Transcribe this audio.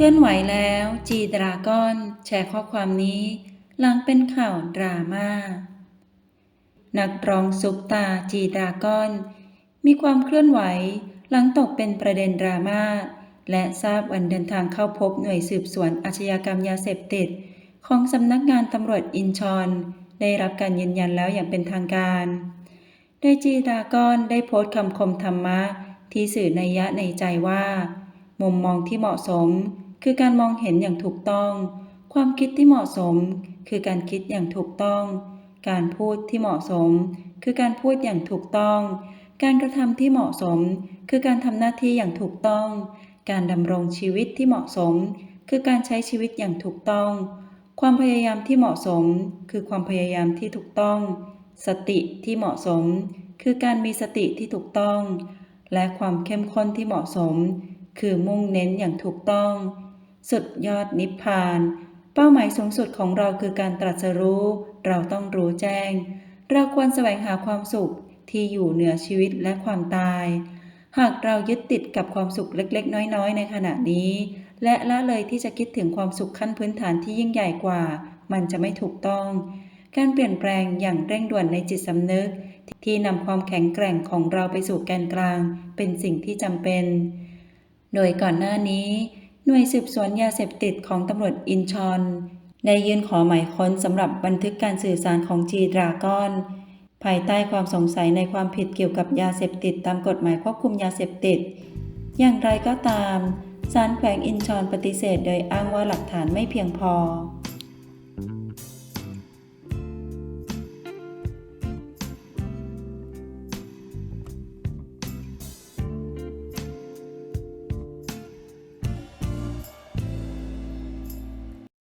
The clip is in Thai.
เคลื่อนไหวแล้วจีดราก้อนแชร์ข้อความนี้หลังเป็นข่าวดราม่า นักร้องซุปตาจีดราก้อน มีความเคลื่อนไหวหลังตกเป็นประเด็นดราม่าและทราบวันเดินทางเข้าพบหน่วยสืบสวนอาชญากรรมยาเสพติด ของสำนักงานตำรวจอินชอนได้รับการยืนยันแล้วอย่างเป็นทางการโดยจีดากอนได้โพสต์คำคมธรรมะที่สื่อในยยะในใจว่า มุมมองที่เหมาะสม คือการมองเห็นอย่างถูกต้อง ความคิดที่เหมาะสม คือการคิดอย่างถูกต้อง การพูดที่เหมาะสม คือการพูดอย่างถูกต้อง การกระทำที่เหมาะสม คือการทำหน้าที่อย่างถูกต้อง การดำรงชีวิตที่เหมาะสม คือการใช้ชีวิตอย่างถูกต้อง ความพยายามที่เหมาะสม คือความพยายามที่ถูกต้อง สติที่เหมาะสม คือการมีสติที่ถูกต้อง และความเข้มข้นที่เหมาะสม คือมุ่งเน้นอย่างถูกต้อง สุดยอดนิพพาน เป้าหมายสูงสุดของเราคือการตรัสรู้ เราต้องรู้แจ้ง เราควรแสวงหาความสุขที่อยู่เหนือชีวิตและความตาย หากเรายึดติดกับความสุขเล็กๆ น้อยๆ ในขณะนี้ และละเลยที่จะคิดถึงความสุขขั้นพื้นฐานที่ยิ่งใหญ่กว่า มันจะไม่ถูกต้อง การเปลี่ยนแปลงอย่างเร่งด่วนในจิตสำนึก ที่นำความแข็งแกร่งของเราไปสู่แกนกลาง เป็นสิ่งที่จำเป็น โดยก่อนหน้านี้ หน่วยสืบสวนยาเสพติดของตำรวจอินชอนได้ยื่นขอหมายค้นสำหรับบันทึกการสื่อสารของจีดราก้อน ภายใต้ความสงสัยในความผิดเกี่ยวกับยาเสพติดตามกฎหมายควบคุมยาเสพติด อย่างไรก็ตามศาลแขวงอินชอนปฏิเสธโดยอ้างว่าหลักฐานไม่เพียงพอ